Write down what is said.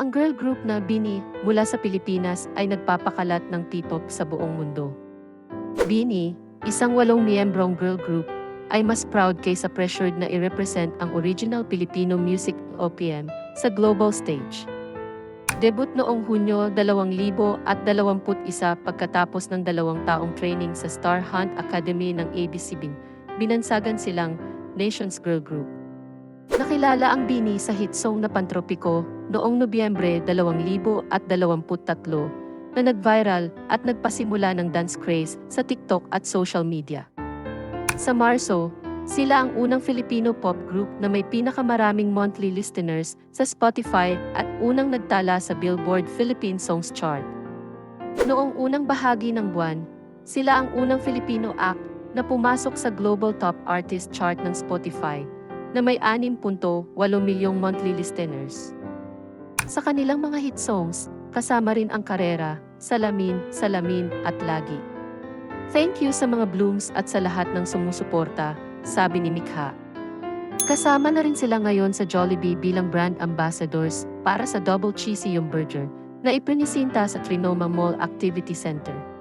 Ang girl group na Bini mula sa Pilipinas ay nagpapakalat ng P-pop sa buong mundo. Bini, isang walong miyembrong girl group, ay mas proud kaysa pressured na i-represent ang original Filipino music OPM sa global stage. Debut noong Hunyo 2021 pagkatapos ng dalawang taong training sa Star Hunt Academy ng ABCBIN, binansagan silang Nations Girl Group. Nakilala ang Bini sa hit song na Pantropiko noong Nobyembre 2023 na nag-viral at nagpasimula ng dance craze sa TikTok at social media. Sa Marso, sila ang unang Filipino pop group na may pinakamaraming monthly listeners sa Spotify at unang nagtala sa Billboard Philippine Songs Chart. Noong unang bahagi ng buwan, sila ang unang Filipino act na pumasok sa Global Top Artist Chart ng Spotify na may 6.8 milyong monthly listeners. Sa kanilang mga hit songs, kasama rin ang Karera, Salamin, Salamin at Lagi. Thank you sa mga blooms at sa lahat ng sumusuporta, sabi ni Mikha. Kasama na rin sila ngayon sa Jollibee bilang brand ambassadors para sa Double Cheesy Yung Burger na ipinisinta sa Trinoma Mall Activity Center.